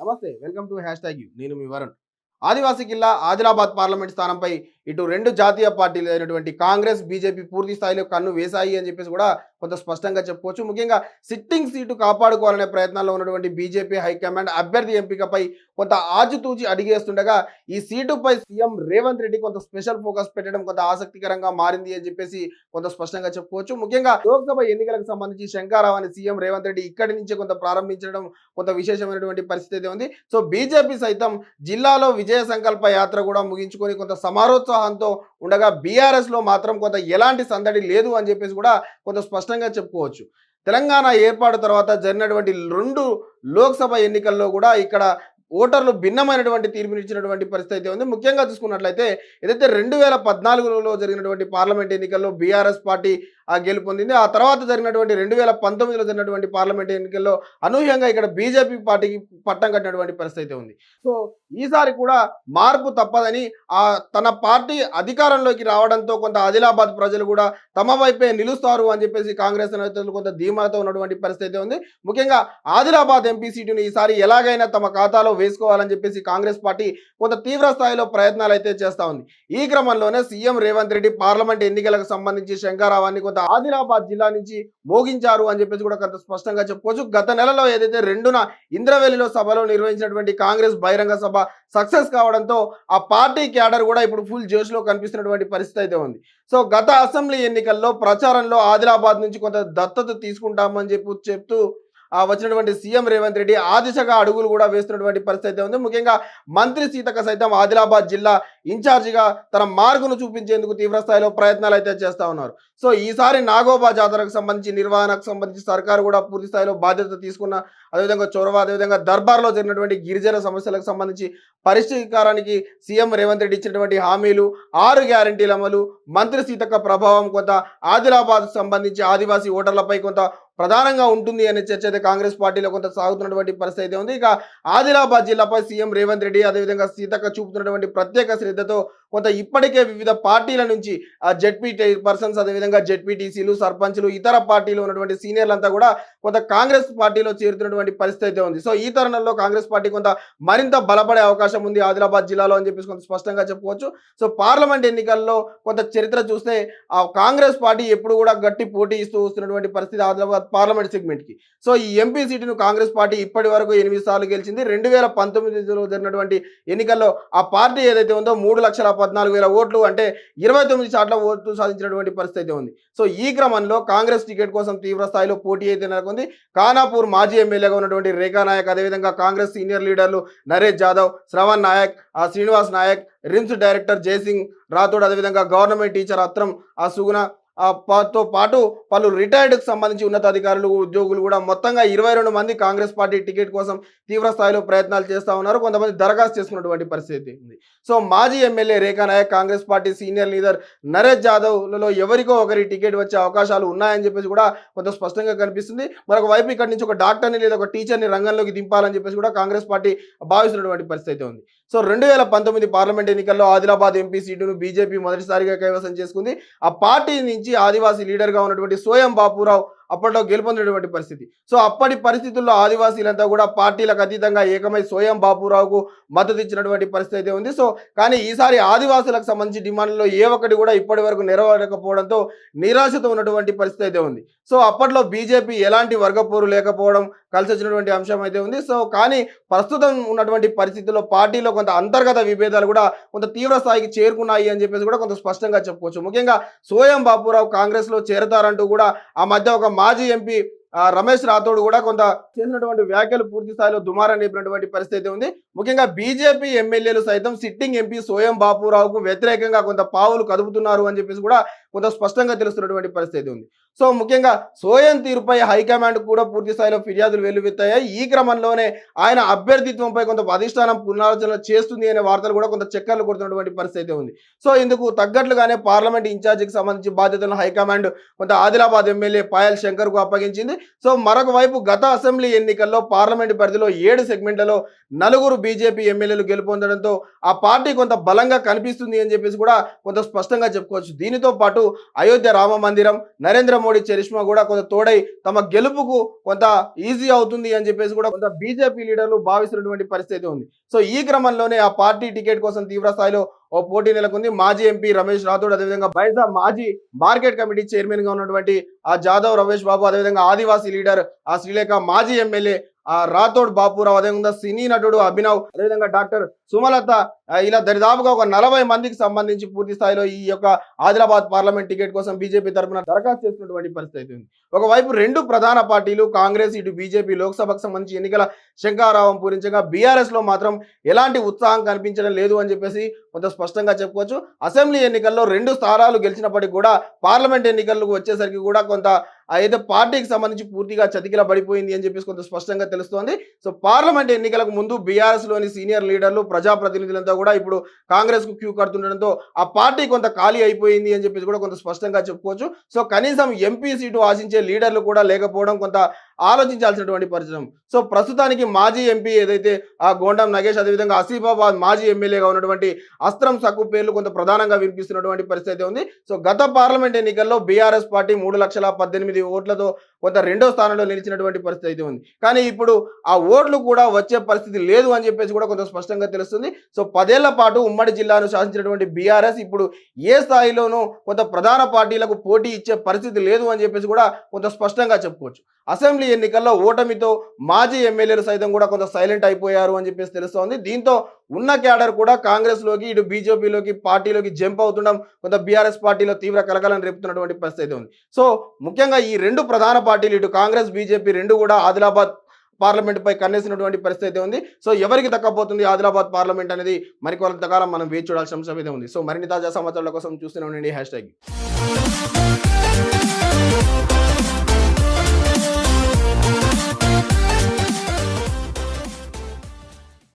నమస్తే welcome to hash tag U. నేను మీ వరుణ్. ఆదివాసీ కిల్లా ఆదిలాబాద్ పార్లమెంట్ స్థానంపై ఇటు రెండు జాతీయ పార్టీలు అయినటువంటి కాంగ్రెస్ బీజేపీ పూర్తి స్థాయిలో కన్ను వేశాయి అని చెప్పేసి కూడా కొంత స్పష్టంగా చెప్పుకోవచ్చు. ముఖ్యంగా సిట్టింగ్ సీటు కాపాడుకోవాలనే ప్రయత్నాల్లో ఉన్నటువంటి బీజేపీ హైకమాండ్ అభ్యర్థి ఎంపికపై కొంత ఆచితూచి అడిగేస్తుండగా ఈ సీటుపై సీఎం రేవంత్ రెడ్డి కొంత స్పెషల్ ఫోకస్ పెట్టడం కొంత ఆసక్తికరంగా మారింది అని చెప్పేసి కొంత స్పష్టంగా చెప్పుకోవచ్చు. ముఖ్యంగా లోక్సభ ఎన్నికలకు సంబంధించి శంకారావు అని సీఎం రేవంత్ రెడ్డి ఇక్కడి నుంచే కొంత ప్రారంభించడం కొంత విశేషమైనటువంటి పరిస్థితి అయితే ఉంది. సో బీజేపీ సైతం జిల్లాలో విజయ సంకల్ప యాత్ర కూడా ముగించుకొని కొంత సమారోత్సాహంతో ఉండగా బీఆర్ఎస్లో మాత్రం కొంత ఎలాంటి సందడి లేదు అని చెప్పేసి కూడా కొంత స్పష్టంగా చెప్పుకోవచ్చు. తెలంగాణ ఏర్పాటు తర్వాత జరిగినటువంటి రెండు లోక్సభ ఎన్నికల్లో కూడా ఇక్కడ ఓటర్లు భిన్నమైనటువంటి తీర్పునిచ్చినటువంటి పరిస్థితి అయితే ఉంది. ముఖ్యంగా చూసుకున్నట్లయితే ఏదైతే రెండు వేల పద్నాలుగులో జరిగినటువంటి పార్లమెంట్ ఎన్నికల్లో బీఆర్ఎస్ పార్టీ ఆ గెలుపొందింది ఆ తర్వాత జరిగినటువంటి రెండు వేల పంతొమ్మిదిలో జరిగినటువంటి పార్లమెంట్ ఎన్నికల్లో అనూహ్యంగా ఇక్కడ బీజేపీ పార్టీకి పట్టం కట్టినటువంటి పరిస్థితి అయితే ఉంది. సో ఈసారి కూడా మార్పు తప్పదని ఆ తన పార్టీ అధికారంలోకి రావడంతో కొంత ఆదిలాబాద్ ప్రజలు కూడా తమ వైపే నిలుస్తారు అని చెప్పేసి కాంగ్రెస్ నేతలు కొంత ధీమాతో ఉన్నటువంటి పరిస్థితి ఉంది. ముఖ్యంగా ఆదిలాబాద్ ఎంపీ సీటును ఈసారి ఎలాగైనా తమ ఖాతాలో వేసుకోవాలని చెప్పేసి కాంగ్రెస్ పార్టీ కొంత తీవ్ర స్థాయిలో ప్రయత్నాలు అయితే చేస్తా ఉంది. ఈ క్రమంలోనే సీఎం రేవంత్ రెడ్డి పార్లమెంట్ ఎన్నికలకు సంబంధించి శంకారావాన్ని కొంత ఆదిలాబాద్ జిల్లా నుంచి మోగించారు అని చెప్పేసి కూడా కొంత స్పష్టంగా చెప్పుకోవచ్చు. గత నెలలో ఏదైతే రెండున ఇంద్రవెల్లిలో సభలో నిర్వహించినటువంటి కాంగ్రెస్ బహిరంగ సభ సక్సెస్ కావడంతో ఆ పార్టీ క్యాడర్ కూడా ఇప్పుడు ఫుల్ జోష్లో కనిపిస్తున్నటువంటి పరిస్థితి అయితే ఉంది. సో గత అసెంబ్లీ ఎన్నికల్లో ప్రచారంలో ఆదిలాబాద్ నుంచి కొంత దత్తత తీసుకుంటామని చెప్పి చెప్తూ వచ్చినటువంటి సీఎం రేవంత్ రెడ్డి ఆ దిశగా అడుగులు కూడా వేస్తున్నటువంటి పరిస్థితి ఉంది. ముఖ్యంగా మంత్రి సీతక సైతం ఆదిలాబాద్ జిల్లా ఇన్ఛార్జిగా తన మార్గును చూపించేందుకు తీవ్ర స్థాయిలో ప్రయత్నాలు అయితే చేస్తా ఉన్నారు. సో ఈసారి నాగోబా జాతరకు సంబంధించి నిర్వహణకు సంబంధించి సర్కారు కూడా పూర్తి స్థాయిలో బాధ్యత తీసుకున్న అదేవిధంగా చొరవ అదేవిధంగా దర్బార్లో జరిగినటువంటి గిరిజన సమస్యలకు సంబంధించి పరిష్కారానికి సీఎం రేవంత్ రెడ్డి ఇచ్చినటువంటి హామీలు ఆరు గ్యారంటీల అమలు మంత్రి సీతక్క ప్రభావం కొంత ఆదిలాబాద్ సంబంధించి ఆదివాసీ ఓటర్లపై కొంత ప్రధానంగా ఉంటుంది అనే చర్చ అయితే కాంగ్రెస్ పార్టీలో కొంత సాగుతున్నటువంటి పరిస్థితి అయితే ఉంది. ఇక ఆదిలాబాద్ జిల్లాపై సీఎం రేవంత్ రెడ్డి అదేవిధంగా సీతక్క చూపుతున్నటువంటి ప్రత్యేక శ్రద్ధతో కొంత ఇప్పటికే వివిధ పార్టీల నుంచి ఆ జెడ్పీ పర్సన్స్ అదేవిధంగా జెడ్పీటీసీలు సర్పంచ్లు ఇతర పార్టీలు ఉన్నటువంటి సీనియర్లంతా కూడా కొంత కాంగ్రెస్ పార్టీలో చేరుతున్నటువంటి పరిస్థితి అయితే ఉంది. సో ఈ తరుణంలో కాంగ్రెస్ పార్టీ కొంత మరింత బలపడే అవకాశం ఉంది ఆదిలాబాద్ జిల్లాలో అని చెప్పేసి కొంత స్పష్టంగా చెప్పుకోవచ్చు. సో పార్లమెంట్ ఎన్నికల్లో కొంత చరిత్ర చూస్తే ఆ కాంగ్రెస్ పార్టీ ఎప్పుడు కూడా గట్టి పోటీ ఇస్తూ వస్తున్నటువంటి పరిస్థితి ఆదిలాబాద్ పార్లమెంట్ సెగ్మెంట్కి. సో ఈ ఎంపీ సీటును కాంగ్రెస్ పార్టీ ఇప్పటి వరకు ఎనిమిది సార్లు గెలిచింది. రెండు వేల పంతొమ్మిదిలో జరిగినటువంటి ఎన్నికల్లో ఆ పార్టీ ఏదైతే ఉందో మూడు లక్షల పద్నాలుగు వేల ఓట్లు అంటే ఇరవై తొమ్మిది శాతం ఓట్లు సాధించినటువంటి పరిస్థితి అయితే ఉంది. సో ఈ క్రమంలో కాంగ్రెస్ టికెట్ కోసం తీవ్ర స్థాయిలో పోటీ అయితే నెలకొంది. ఖానాపూర్ మాజీ ఎమ్మెల్యేగా ఉన్నటువంటి రేఖా నాయక్ అదేవిధంగా కాంగ్రెస్ సీనియర్ లీడర్లు నరేష్ జాదవ్ శ్రవణ్ నాయక్ ఆ శ్రీనివాస్ నాయక్ రిమ్స్ డైరెక్టర్ జయసింగ్ రాథోడ్ అదేవిధంగా గవర్నమెంట్ టీచర్ అత్రం ఆ సుగుణ ఆ పాటు పలు రిటైర్డ్కి సంబంధించి ఉన్నతాధికారులు ఉద్యోగులు కూడా మొత్తంగా ఇరవై రెండు మంది కాంగ్రెస్ పార్టీ టికెట్ కోసం తీవ్ర స్థాయిలో ప్రయత్నాలు చేస్తూ ఉన్నారు. కొంతమంది దరఖాస్తు చేసుకున్నటువంటి పరిస్థితి ఉంది. సో మాజీ MLA Rekha Naik Congress party senior leader Naresh జాదవ్లలో ఎవరికో ఒకరి టికెట్ వచ్చే అవకాశాలు ఉన్నాయని చెప్పేసి కూడా కొంత స్పష్టంగా కనిపిస్తుంది. మరొక వైపు ఇక్కడి నుంచి ఒక డాక్టర్ని లేదా ఒక టీచర్ని రంగంలోకి దింపాలని చెప్పేసి కూడా కాంగ్రెస్ పార్టీ భావిస్తున్నటువంటి పరిస్థితి అయితే ఉంది. సో రెండు వేల పంతొమ్మిది పార్లమెంట్ ఎన్నికల్లో ఆదిలాబాద్ ఎంపీ సీటును బీజేపీ మొదటిసారిగా కైవసం చేసుకుంది. ఆ పార్టీ నుంచి ఆదివాసీ లీడర్గా ఉన్నటువంటి సోయం బాపురావు అప్పట్లో గెలుపొందినటువంటి పరిస్థితి. సో అప్పటి పరిస్థితుల్లో ఆదివాసీలంతా కూడా పార్టీలకు అతీతంగా ఏకమై సోయం బాపురావుకు మద్దతు ఇచ్చినటువంటి పరిస్థితి అయితే ఉంది. సో కానీ ఈసారి ఆదివాసులకు సంబంధించి డిమాండ్లో ఏ ఒక్కటి కూడా ఇప్పటి వరకు నెరవేరకపోవడంతో నిరాశతో ఉన్నటువంటి పరిస్థితి అయితే ఉంది. సో అప్పట్లో బీజేపీ ఎలాంటి వర్గపోరు లేకపోవడం కలిసి వచ్చినటువంటి అంశం అయితే ఉంది. సో కానీ ప్రస్తుతం ఉన్నటువంటి పరిస్థితుల్లో పార్టీలో కొంత అంతర్గత విభేదాలు కూడా కొంత తీవ్ర స్థాయికి చేరుకున్నాయి అని చెప్పేసి కూడా కొంత స్పష్టంగా చెప్పుకోవచ్చు. ముఖ్యంగా సోయం బాపురావు కాంగ్రెస్లో చేరతారంటూ కూడా ఆ మధ్య ఒక మాజీ ఎంపీ రమేష్ రాథోడ్ కూడా కొంత చేసినటువంటి వ్యాఖ్యలు పూర్తి స్థాయిలో దుమారం నింపినటువంటి పరిస్థితి ఉంది. ముఖ్యంగా బీజేపీ ఎమ్మెల్యేలు సైతం సిట్టింగ్ ఎంపీ సోయం బాపురావుకు వ్యతిరేకంగా కొంత పావులు కదుపుతున్నారు అని చెప్పేసి కూడా కొంత స్పష్టంగా తెలుస్తున్నటువంటి పరిస్థితి ఉంది. సో ముఖ్యంగా సోయం తీరుపై హైకమాండ్ కూడా పూర్తి స్థాయిలో ఫిర్యాదులు వెల్లువెత్తాయి. ఈ క్రమంలోనే ఆయన అభ్యర్థిత్వంపై కొంత అధిష్టానం పునరాలోచన చేస్తుంది అనే వార్తలు కూడా కొంత చక్కర్లు కొడుతున్నటువంటి పరిస్థితి ఉంది. సో ఇందుకు తగ్గట్లుగానే పార్లమెంట్ ఇన్ఛార్జికి సంబంధించి బాధ్యతలను హైకమాండ్ కొంత ఆదిలాబాద్ ఎమ్మెల్యే పాయల్ శంకర్కు అప్పగించింది. సో మరొక వైపు గత అసెంబ్లీ ఎన్నికల్లో పార్లమెంట్ పరిధిలో ఏడు సెగ్మెంట్లలో నలుగురు బీజేపీ ఎమ్మెల్యేలు గెలుపొందడంతో ఆ పార్టీ కొంత బలంగా కనిపిస్తుంది అని చెప్పేసి కూడా కొంత స్పష్టంగా చెప్పుకోవచ్చు. దీనితో పాటు అయోధ్య రామ మందిరం నరేంద్ర మోడీ మోడీ చరిష్మా కూడా కొంత తోడై తమ గెలుపుకు కొంత ఈజీ అవుతుంది అని చెప్పేసి కూడా కొంత బీజేపీ లీడర్లు భావిస్తున్నటువంటి పరిస్థితి ఉంది. సో ఈ క్రమంలోనే ఆ పార్టీ టికెట్ కోసం తీవ్ర స్థాయిలో ఓ పోటీ నెలకొంది. మాజీ ఎంపీ రమేష్ రాథోడ్ అదేవిధంగా బైజా మాజీ మార్కెట్ కమిటీ చైర్మన్గా ఉన్నటువంటి ఆ జాదవ్ రమేష్ బాబు అదేవిధంగా ఆదివాసీ లీడర్ ఆ శ్రీలేఖ మాజీ ఎమ్మెల్యే రాథోడ్ బాపురావు అదేవిధంగా సినీ నటుడు అభినవ్ అదేవిధంగా డాక్టర్ సుమలత ఇలా దరిదాపుగా ఒక నలభై మందికి సంబంధించి పూర్తి స్థాయిలో ఈ యొక్క ఆదిలాబాద్ పార్లమెంట్ టికెట్ కోసం బీజేపీ తరఫున దరఖాస్తు చేసినటువంటి పరిస్థితి ఉంది. ఒకవైపు రెండు ప్రధాన పార్టీలు కాంగ్రెస్ ఇటు బీజేపీ లోక్సభకు సంబంధించి ఎన్నికల శంకారావం పూరించగా బీఆర్ఎస్లో మాత్రం ఎలాంటి ఉత్సాహం కనిపించడం లేదు అని చెప్పేసి కొంత స్పష్టంగా చెప్పుకోవచ్చు. అసెంబ్లీ ఎన్నికల్లో రెండు స్థానాలు గెలిచినప్పటికీ కూడా పార్లమెంట్ ఎన్నికలకు వచ్చేసరికి కూడా కొంత అయితే పార్టీకి సంబంధించి పూర్తిగా చతికిల పడిపోయింది అని చెప్పేసి కొంత స్పష్టంగా తెలుస్తోంది. సో పార్లమెంట్ ఎన్నికలకు ముందు బీఆర్ఎస్లోని సీనియర్ లీడర్లు ప్రజాప్రతినిధులంతా కూడా ఇప్పుడు కాంగ్రెస్కు క్యూ కడుతుండడంతో ఆ పార్టీ కొంత ఖాళీ అయిపోయింది అని చెప్పేసి కూడా కొంత స్పష్టంగా చెప్పుకోవచ్చు. సో కనీసం ఎంపీ సీటు ఆశించే లీడర్లు కూడా లేకపోవడం కొంత ఆలోచించాల్సినటువంటి పరిచయం సో ప్రస్తుతానికి మాజీ ఎంపీ ఏదైతే ఆ గోండం నగేష్ అదేవిధంగా ఆసిఫాబాద్ మాజీ ఎమ్మెల్యేగా ఉన్నటువంటి అస్త్రం సక్కు పేర్లు కొంత ప్రధానంగా వినిపిస్తున్నటువంటి పరిస్థితి ఉంది. సో గత పార్లమెంట్ ఎన్నికల్లో బీఆర్ఎస్ పార్టీ మూడు లక్షల పద్దెనిమిది ఓట్లతో కొంత రెండో స్థానంలో నిలిచినటువంటి పరిస్థితి అయితే ఉంది. కానీ ఇప్పుడు ఆ ఓట్లు కూడా వచ్చే పరిస్థితి లేదు అని చెప్పేసి కూడా కొంత స్పష్టంగా తెలుస్తుంది. సో పదేళ్ళ పాటు ఉమ్మడి జిల్లాను శాసించినటువంటి బీఆర్ఎస్ ఇప్పుడు ఏ స్థాయిలోనూ కొంత ప్రధాన పార్టీలకు పోటీ ఇచ్చే పరిస్థితి లేదు అని చెప్పేసి కూడా కొంత స్పష్టంగా చెప్పుకోవచ్చు. అసెంబ్లీ ఎన్నికల్లో ఓటమితో మాజీ ఎమ్మెల్యేలు సైతం కూడా కొంత సైలెంట్ అయిపోయారు అని చెప్పేసి తెలుస్తోంది. దీంతో ఉన్న క్యాడర్ కూడా కాంగ్రెస్లోకి ఇటు బీజేపీలోకి పార్టీలోకి జంప్ అవుతుండడం కొంత బీఆర్ఎస్ పార్టీలో తీవ్ర కలకలం రేపుతున్నటువంటి పరిస్థితి ఉంది. సో ముఖ్యంగా ఈ రెండు ప్రధాన పార్టీలు ఇటు కాంగ్రెస్ బీజేపీ రెండు కూడా ఆదిలాబాద్ పార్లమెంట్పై కన్నేసినటువంటి పరిస్థితి ఉంది. సో ఎవరికి తక్కపోతుంది ఆదిలాబాద్ పార్లమెంట్ అనేది? మరి కొంతకాలం మనం వేచి చూడాల్సిన అంశం అయితే ఉంది. సో మరిన్ని తాజా సమాచారాల కోసం చూస్తూనే ఉండండి. Hash tag